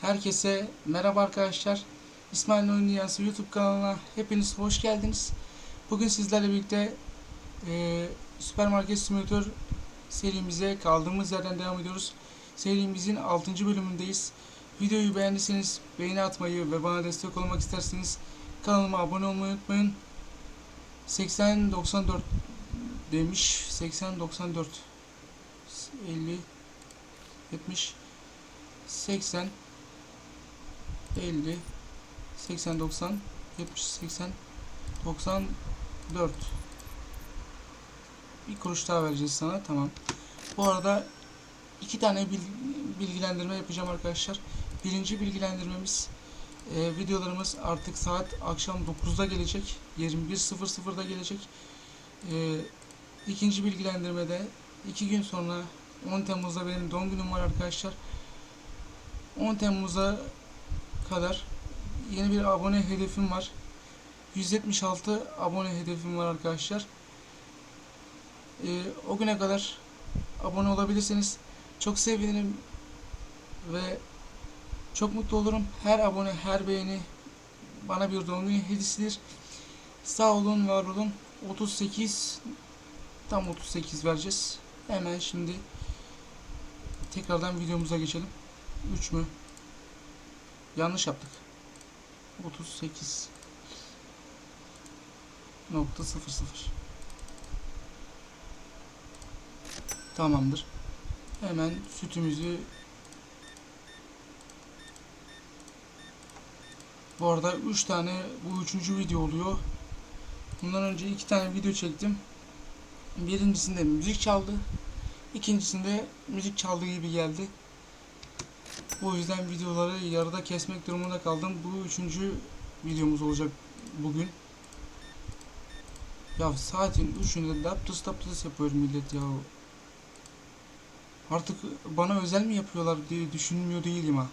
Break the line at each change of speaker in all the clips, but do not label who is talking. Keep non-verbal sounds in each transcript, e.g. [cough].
Herkese merhaba arkadaşlar. İsmail Oyun Dünyası YouTube kanalına hepiniz hoş geldiniz. Bugün sizlerle birlikte e, Süpermarket Simülatör serimize kaldığımız yerden devam ediyoruz. Serimizin 6. bölümündeyiz. Videoyu beğendiyseniz beğeni atmayı ve bana destek olmak isterseniz kanalıma abone olmayı unutmayın. 80-94 demiş. 80-94 50 70 80 50 80 90 70 80 94 bir kuruş daha vereceğiz sana tamam. Bu arada iki tane bil- bilgilendirme yapacağım arkadaşlar. Birinci bilgilendirmemiz e, videolarımız artık saat akşam 9'da gelecek 21.00'da gelecek. E, ikinci bilgilendirmede iki gün sonra 10 Temmuz'da benim doğum günüm var arkadaşlar. 10 Temmuz'a kadar yeni bir abone hedefim var. 176 abone hedefim var arkadaşlar. Ee, o güne kadar abone olabilirseniz çok sevinirim ve çok mutlu olurum. Her abone, her beğeni bana bir doğum günü hediyesidir. Sağ olun, var olun. 38 tam 38 vereceğiz. Hemen şimdi tekrardan videomuza geçelim. 3 mü? Yanlış yaptık. 38 nokta 00 Tamamdır. Hemen sütümüzü Bu arada 3 tane bu üçüncü video oluyor. Bundan önce iki tane video çektim. Birincisinde müzik çaldı. İkincisinde müzik çaldığı gibi geldi. O yüzden videoları yarıda kesmek durumunda kaldım. Bu üçüncü videomuz olacak bugün. Ya saatin üçünde daptıs daptıs yapıyor millet ya. Artık bana özel mi yapıyorlar diye düşünmüyor değilim ha.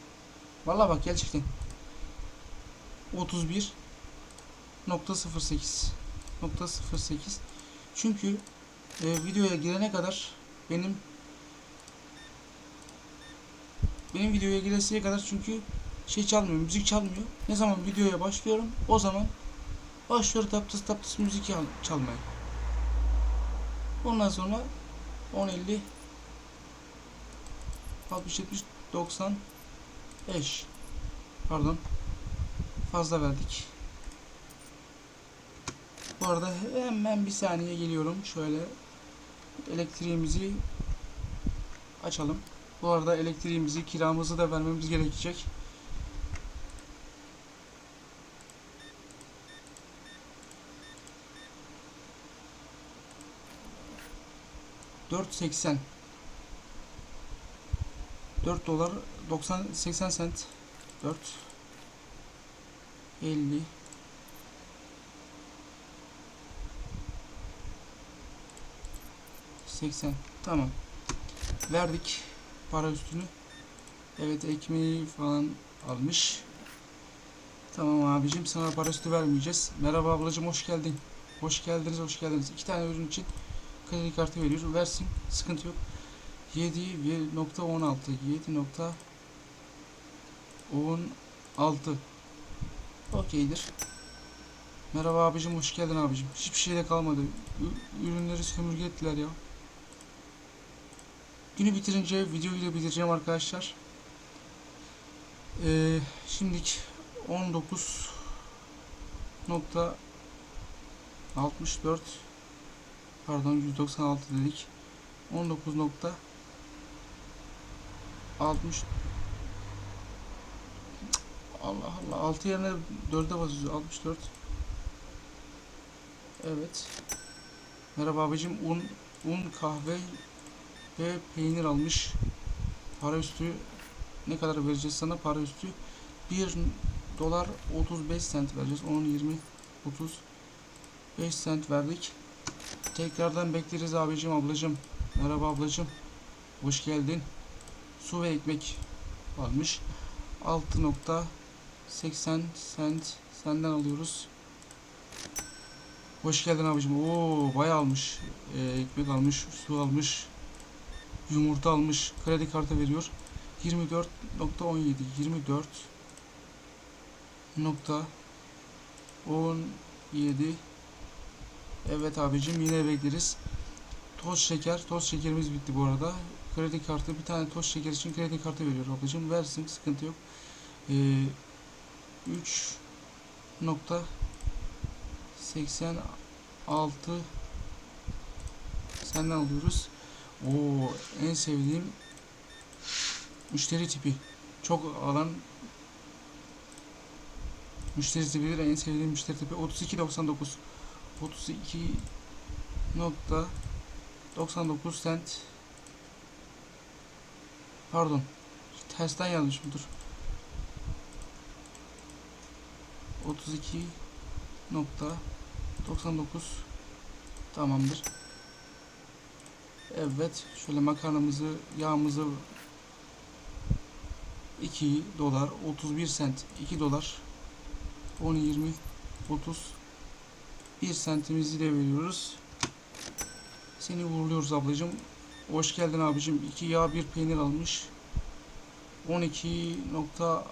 Vallahi bak gerçekten. 31 nokta 08 nokta 08 çünkü e, videoya girene kadar benim benim videoya giresiye kadar çünkü şey çalmıyor, müzik çalmıyor. Ne zaman videoya başlıyorum, o zaman başlıyor taptıs taptıs müzik çal- çalmaya. Ondan sonra 10 50 60 70 90 5 pardon fazla verdik. Bu arada hemen bir saniye geliyorum. Şöyle elektriğimizi açalım. Bu arada elektriğimizi, kiramızı da vermemiz gerekecek. Dört seksen. Dört dolar doksan seksen sent. Dört. Elli. Seksen. Tamam. Verdik para üstünü. Evet ekmeği falan almış. Tamam abicim sana para üstü vermeyeceğiz. Merhaba ablacım hoş geldin. Hoş geldiniz hoş geldiniz. İki tane ürün için kredi kartı veriyor. Versin sıkıntı yok. 7.16 7.16 Okeydir. Merhaba abicim hoş geldin abicim. Hiçbir şey de kalmadı. Ürünleri sömürge ettiler ya. Günü bitirince videoyu da bitireceğim arkadaşlar. Ee, şimdilik 19 nokta 64 pardon 196 dedik. 19 nokta 60 Cık, Allah Allah 6 yerine 4'e basıyoruz 64 Evet Merhaba abicim un un kahve ve peynir almış. Para üstü ne kadar vereceğiz sana? Para üstü 1 dolar 35 sent vereceğiz. 10 20 35 sent verdik. Tekrardan bekleriz abicim ablacım. Merhaba ablacım. Hoş geldin. Su ve ekmek almış. 6.80 sent senden alıyoruz. Hoş geldin abicim. Oo bayağı almış. Ee, ekmek almış, su almış yumurta almış kredi kartı veriyor. 24.17 24 nokta 17 Evet abicim yine bekleriz. Toz şeker. Toz şekerimiz bitti bu arada. Kredi kartı bir tane toz şeker için kredi kartı veriyor ablacığım. Versin sıkıntı yok. Ee, 3 nokta 86 senden alıyoruz. Oo en sevdiğim müşteri tipi. Çok alan müşteri tipidir. En sevdiğim müşteri tipi 32.99 32 nokta 99 cent pardon tersten yazmış mıdır 32 nokta 99 tamamdır evet şöyle makarnamızı yağımızı 2 dolar 31 cent 2 dolar 10 20 30 1 sentimizi de veriyoruz. Seni uğurluyoruz ablacığım. Hoş geldin abicim. 2 yağ 1 peynir almış. 12.60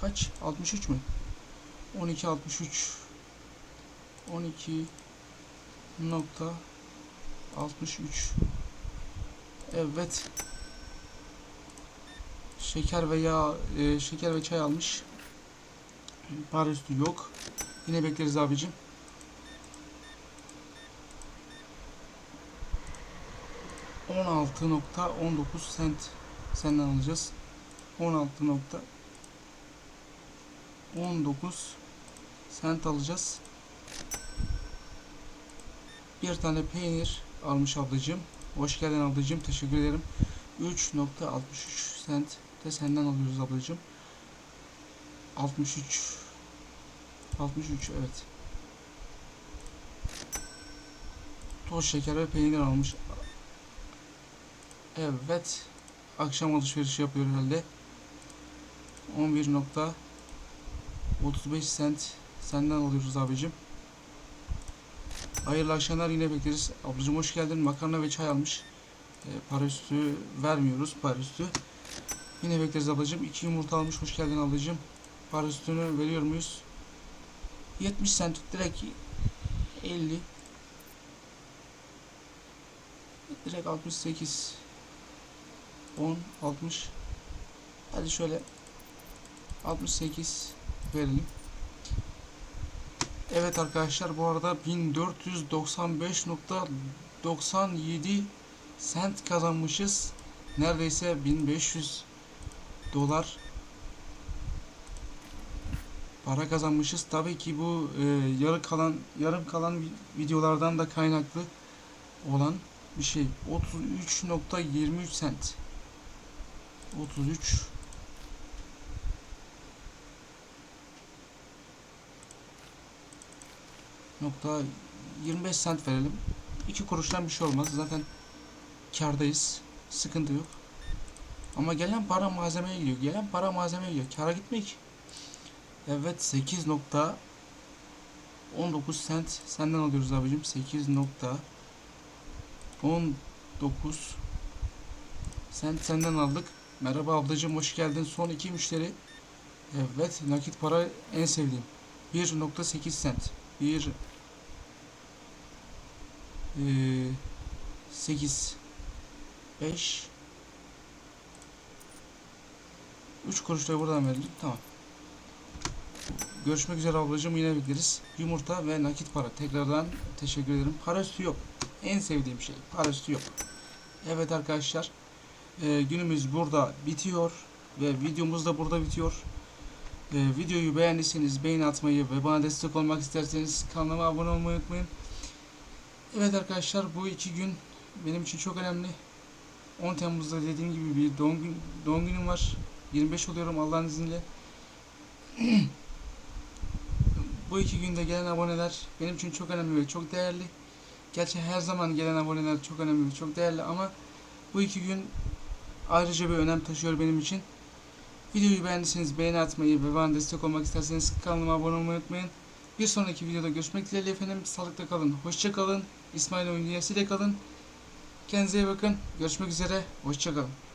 kaç? 63 mü? 12.63 12 nokta 63 Evet. Şeker ve yağ e, Şeker ve çay almış. Para yok. Yine bekleriz abicim. On altı nokta on dokuz sent Senden alacağız. 16.19 sent alacağız. Bir tane peynir almış ablacığım. Hoş geldin ablacığım. Teşekkür ederim. 3.63 sent de senden alıyoruz ablacığım. 63 63 evet. Toz şeker ve peynir almış. Evet. Akşam alışverişi yapıyor herhalde. 11.35 sent senden alıyoruz abicim. Hayırlı akşamlar yine bekleriz. Ablacım hoş geldin. Makarna ve çay almış. E, para üstü vermiyoruz. Para üstü. Yine bekleriz ablacım. İki yumurta almış. Hoş geldin ablacım. Para üstünü veriyor muyuz? 70 sent direkt 50 direkt 68 10 60 hadi şöyle 68 verelim Evet arkadaşlar bu arada 1495.97 sent kazanmışız. Neredeyse 1500 dolar para kazanmışız. Tabii ki bu e, yarı kalan yarım kalan vi- videolardan da kaynaklı olan bir şey. 33.23 sent. 33 nokta 25 sent verelim. 2 kuruştan bir şey olmaz. Zaten kardayız. Sıkıntı yok. Ama gelen para malzemeye gidiyor. Gelen para malzemeye gidiyor. Kara gitmek. Evet 8 nokta 19 sent senden alıyoruz abicim. 8 nokta 19 sent senden aldık. Merhaba ablacığım hoş geldin. Son iki müşteri. Evet nakit para en sevdiğim. 1.8 sent. 1 eee 8 5 3 kuruş da buradan verelim. Tamam. Görüşmek üzere ablacığım yine bekleriz. Yumurta ve nakit para. Tekrardan teşekkür ederim. Para üstü yok. En sevdiğim şey. Para üstü yok. Evet arkadaşlar. eee, günümüz burada bitiyor. Ve videomuz da burada bitiyor. Eee, videoyu beğendiyseniz beğeni atmayı ve bana destek olmak isterseniz kanalıma abone olmayı unutmayın. Evet arkadaşlar bu iki gün benim için çok önemli. 10 Temmuz'da dediğim gibi bir doğum, gün, doğum günüm var. 25 oluyorum Allah'ın izniyle. [clears throat] bu iki günde gelen aboneler benim için çok önemli ve çok değerli. Gerçi her zaman gelen aboneler çok önemli ve çok değerli ama bu iki gün ayrıca bir önem taşıyor benim için. Videoyu beğendiyseniz beğeni atmayı ve bana destek olmak isterseniz kanalıma abone olmayı unutmayın. Bir sonraki videoda görüşmek dileğiyle efendim. Sağlıkla kalın. Hoşça kalın. İsmail Oyun kalın. Kendinize iyi bakın. Görüşmek üzere. Hoşça kalın.